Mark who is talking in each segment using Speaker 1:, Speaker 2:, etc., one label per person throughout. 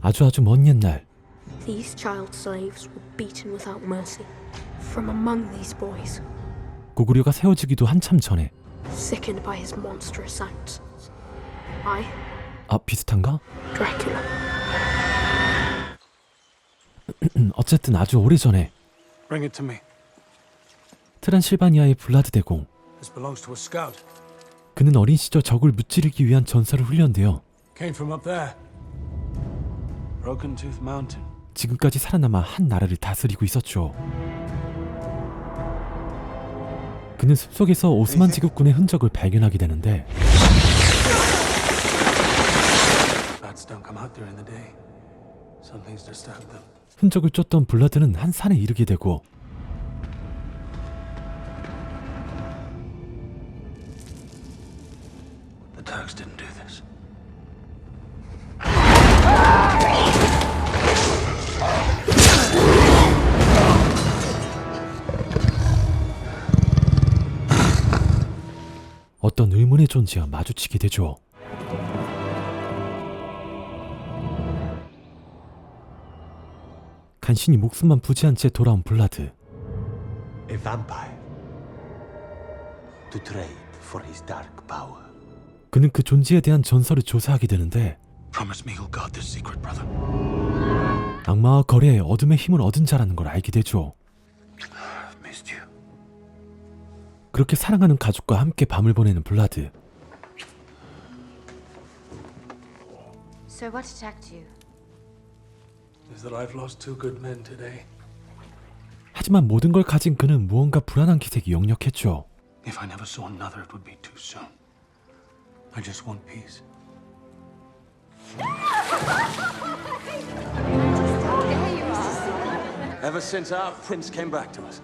Speaker 1: 아주 아주 먼 옛날
Speaker 2: These child slaves were beaten without mercy. From among these boys,
Speaker 1: 고구려가 세워지기도 한참 전에
Speaker 2: sickened by his monstrous acts, I,
Speaker 1: 아 비슷한가?
Speaker 2: Dracula,
Speaker 1: 음, 어쨌든 아주 오래전에
Speaker 3: Bring it to me.
Speaker 1: 트란실바니아의 블라드 대공
Speaker 3: This belongs to a scout.
Speaker 1: 그는 어린 시절 적을 무찌르기 위한 전설을 훈련되어
Speaker 3: Came from up there. Broken Tooth Mountain.
Speaker 1: 지금까지 살아남아 한 나라를 다스리고 있었죠. 그는 숲속에서 오스만 제국군의 흔적을 발견하게 되는데
Speaker 3: Bats don't come out during the day. Something's disturbed them.
Speaker 1: 흔적을 쫓던 블라드는 한 산에 이르게 되고 존재와 마주치게 되죠. 간신히 목숨만 부지한 채 돌아온 블라드.
Speaker 4: A vampire. To trade for his dark power.
Speaker 1: 그는 그 존재에 대한 전설을 조사하게 되는데
Speaker 3: Promise me you'll guard this secret, brother.
Speaker 1: 악마와 거래해 어둠의 힘을 얻은 자라는 걸 알게 되죠. 그렇게 사랑하는 가족과 함께 밤을 보내는 블라드.
Speaker 5: So what attacked you?
Speaker 3: Is that I've lost two good men today.
Speaker 1: 하지만 모든 걸 가진 그는 무언가 불안한 기색이 역력했죠.
Speaker 3: If I never saw another, it would be too soon. I just want peace. Ever since our prince came back to us,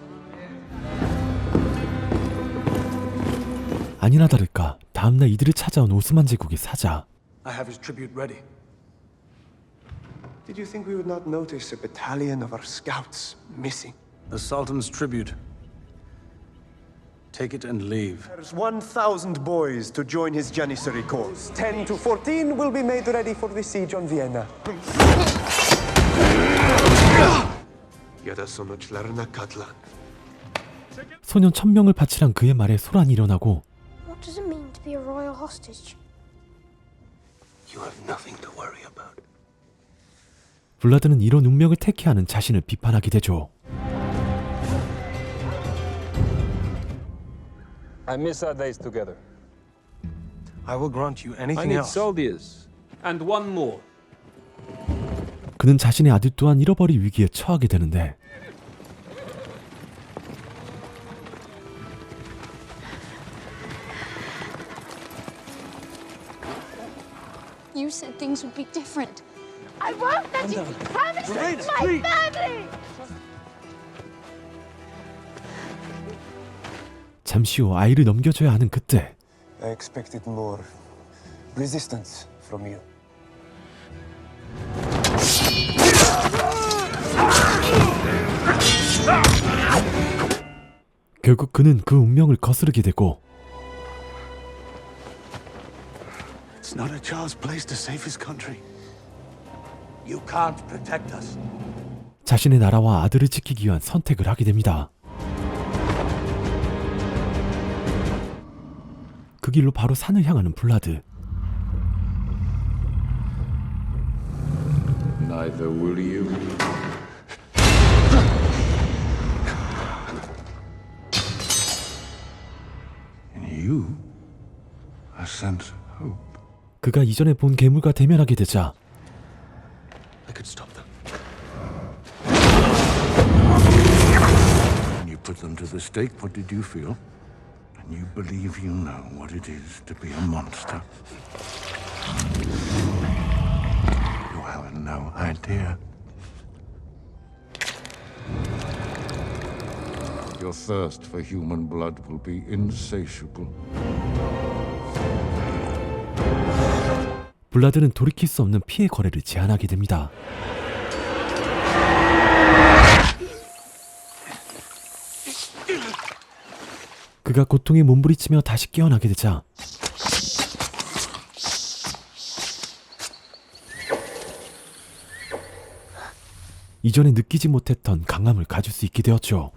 Speaker 1: 아니나 다를까 다음날 이들을 찾아온 오스만 제국의 사자.
Speaker 3: I have his tribute ready.
Speaker 6: Did you think we would not notice a battalion of our scouts missing?
Speaker 3: The Sultan's tribute. Take it and leave.
Speaker 6: There's 1,000 boys to join his Janissary corps. 10 to 14 will be made ready for the siege on Vienna. Yet so much Larna Katlan.
Speaker 1: 소년 천명을 바치란 그의 말에 소란이 일어나고
Speaker 2: what does it mean to be a royal hostage?
Speaker 3: You have nothing to worry about.
Speaker 1: 블라드는 이런 운명을 택해하는 자신을 비판하게 되죠.
Speaker 7: I miss our days together.
Speaker 3: I will grant you
Speaker 7: I
Speaker 3: anything
Speaker 7: need
Speaker 3: else.
Speaker 7: soldiers. And one more.
Speaker 1: 그는 자신의 아들 또한 잃어버릴 위기에 처하게 되는데
Speaker 8: You said things would be different. I won't let you promise my family!
Speaker 1: 잠시 후 아이를 넘겨줘야 하는 그때
Speaker 6: I expected more resistance from you.
Speaker 1: 결국 그는 그 운명을 거스르게 되고
Speaker 3: It's not a child's place to save his country. You can't protect us.
Speaker 1: 자신의 나라와 아들을 지키기 위한 선택을 하게 됩니다. 그 길로 바로 산을 향하는 블라드.
Speaker 9: Neither will you.
Speaker 3: In you, I sense hope.
Speaker 1: 그가 이전에 본 괴물과 대면하게 되자
Speaker 3: could stop them. When you put them to the stake, what did you feel? And you believe you know what it is to be a monster. You have no idea.
Speaker 9: Your thirst for human blood will be insatiable.
Speaker 1: 블라드는 돌이킬 수 없는 피해 거래를 제안하게 됩니다. 그가 고통에 몸부리치며 다시 깨어나게 되자 이전에 느끼지 못했던 강함을 가질 수 있게 되었죠.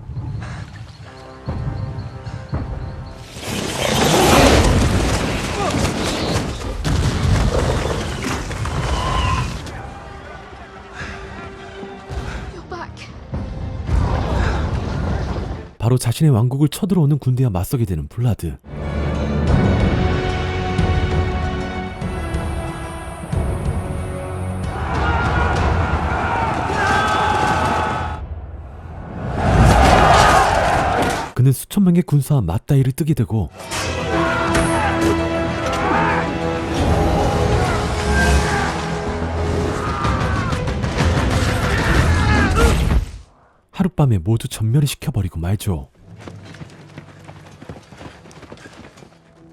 Speaker 1: 바로 자신의 왕국을 쳐들어오는 군대와 맞서게 되는 블라드. 그는 수천 명의 군사와 맞다이를 뜨게 되고 하룻밤에 모두 전멸을 시켜버리고 말죠.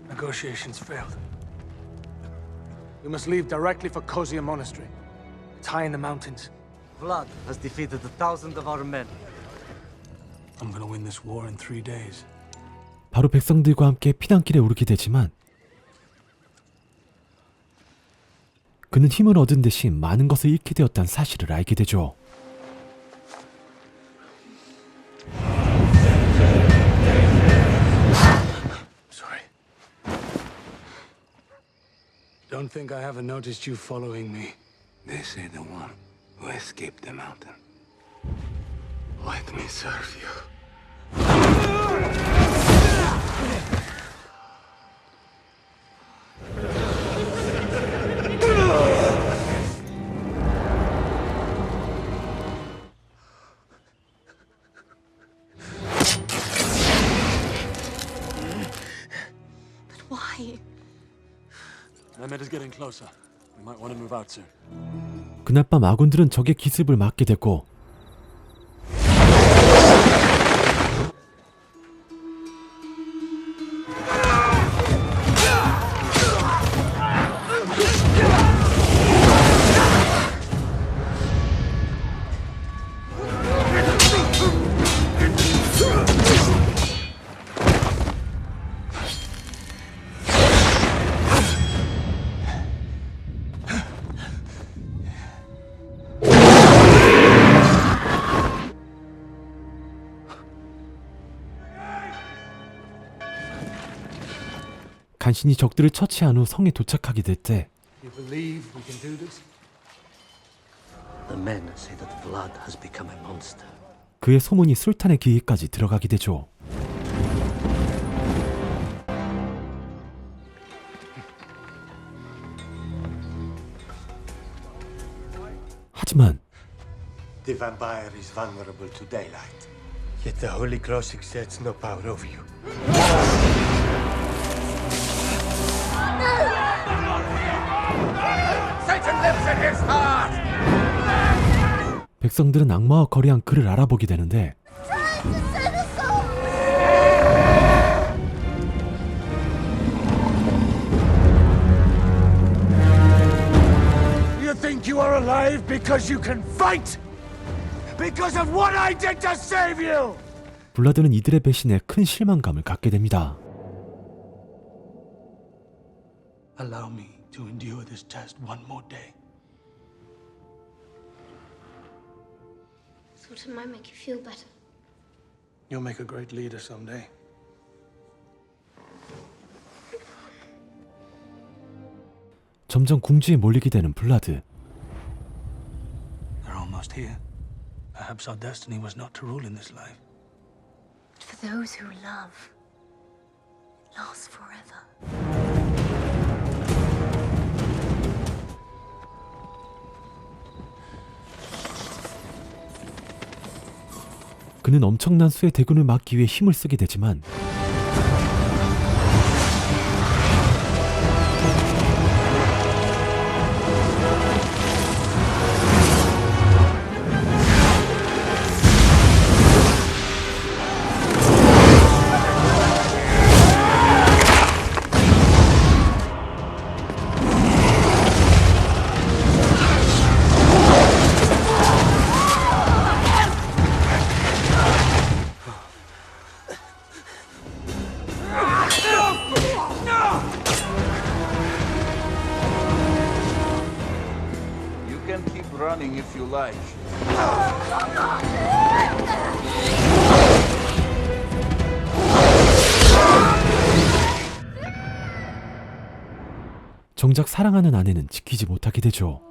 Speaker 3: Negotiations failed. We must leave directly for Kozia Monastery. It's high in the mountains.
Speaker 10: Vlad has defeated a thousand of our men.
Speaker 3: I'm gonna win this war in three days.
Speaker 1: 바로 백성들과 함께 피난길에 오르게 되지만 그는 힘을 얻은 대신 많은 것을 잃게 되었다는 사실을 알게 되죠.
Speaker 3: Don't think I haven't noticed you following me. They say the one who escaped the mountain. Let me serve you.
Speaker 1: 그날 밤 아군들은 적의 기습을 막게 됐고 간신히 적들을 처치한 후 성에 도착하게 될때
Speaker 3: You believe we can do this?
Speaker 4: The men say that Vlad has become a monster.
Speaker 1: 그의 소문이 술탄의 귀에까지 들어가게 되죠. 하지만
Speaker 4: The vampire is vulnerable to daylight. Yet the Holy Cross exerts no power over you.
Speaker 1: 백성들은 악마와 거래한 그를 알아보게 되는데
Speaker 3: You think you are alive because you can fight? Because of what I did to save you!
Speaker 1: 블라드는 이들의 배신에 큰 실망감을 갖게 됩니다.
Speaker 3: Allow me to endure this test one more day.
Speaker 2: Thought it might make you feel better.
Speaker 3: You'll make a great leader someday.
Speaker 1: 점점 궁지에 몰리게 되는 블라드.
Speaker 3: They're almost here. Perhaps our destiny was not to rule in this life.
Speaker 5: For those who love, lasts forever.
Speaker 1: 그는 엄청난 수의 대군을 막기 위해 힘을 쓰게 되지만 정작 사랑하는 아내는 지키지 못하게 되죠.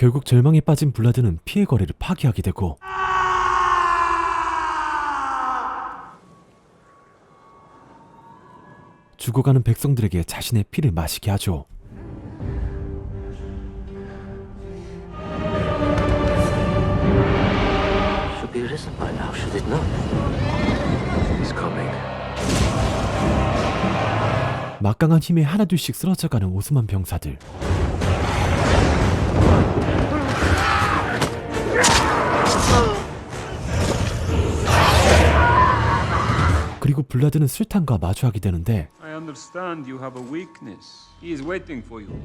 Speaker 1: 결국 절망에 빠진 블라드는 피해 거래를 파기하게 되고 죽어가는 백성들에게 자신의 피를 마시게 하죠. 막강한 힘에 하나둘씩 쓰러져가는 오스만 병사들. 그리고 블라드는 술탄과 마주하게 되는데
Speaker 7: I understand you have a weakness. He is waiting for you.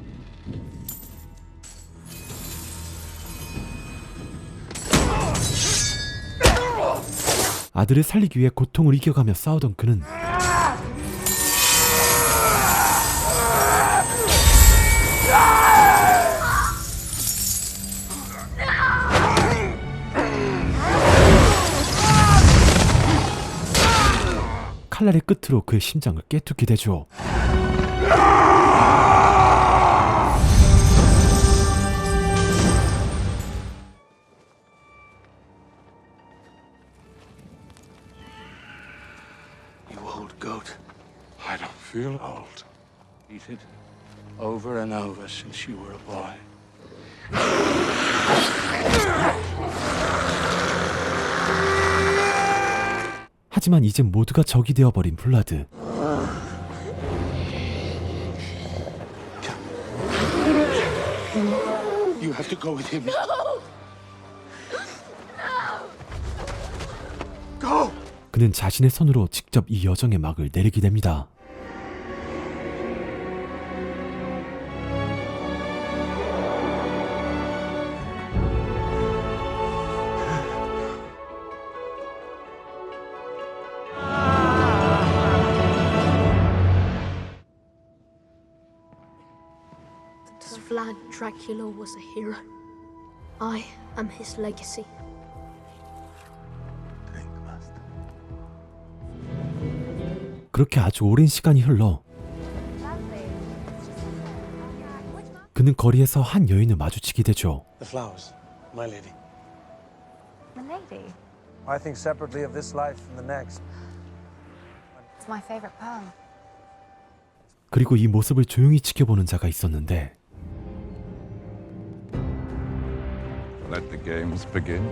Speaker 1: 아들을 살리기 위해 고통을 이겨가며 싸우던 그는 칼날의 끝으로 그의 심장을 깨뚫게 되죠.
Speaker 3: You old goat. I don't feel old. Eat it over and over since you were a boy.
Speaker 1: 하지만 이제 모두가 적이 되어버린 블라드.
Speaker 3: You have to go with him.
Speaker 1: 그는 자신의 손으로 직접 이 여정의 막을 내리게 됩니다.
Speaker 2: Vlad Dracula was a hero. I am his legacy.
Speaker 3: Drink, master.
Speaker 1: 그렇게 아주 오랜 시간이 흘러 그는 거리에서 한 여인을 마주치게 되죠.
Speaker 4: The flowers, my lady.
Speaker 5: Milady.
Speaker 10: I think separately of this life and the next.
Speaker 5: It's my favorite poem.
Speaker 1: 그리고 이 모습을 조용히 지켜보는 자가 있었는데
Speaker 9: Let the games begin.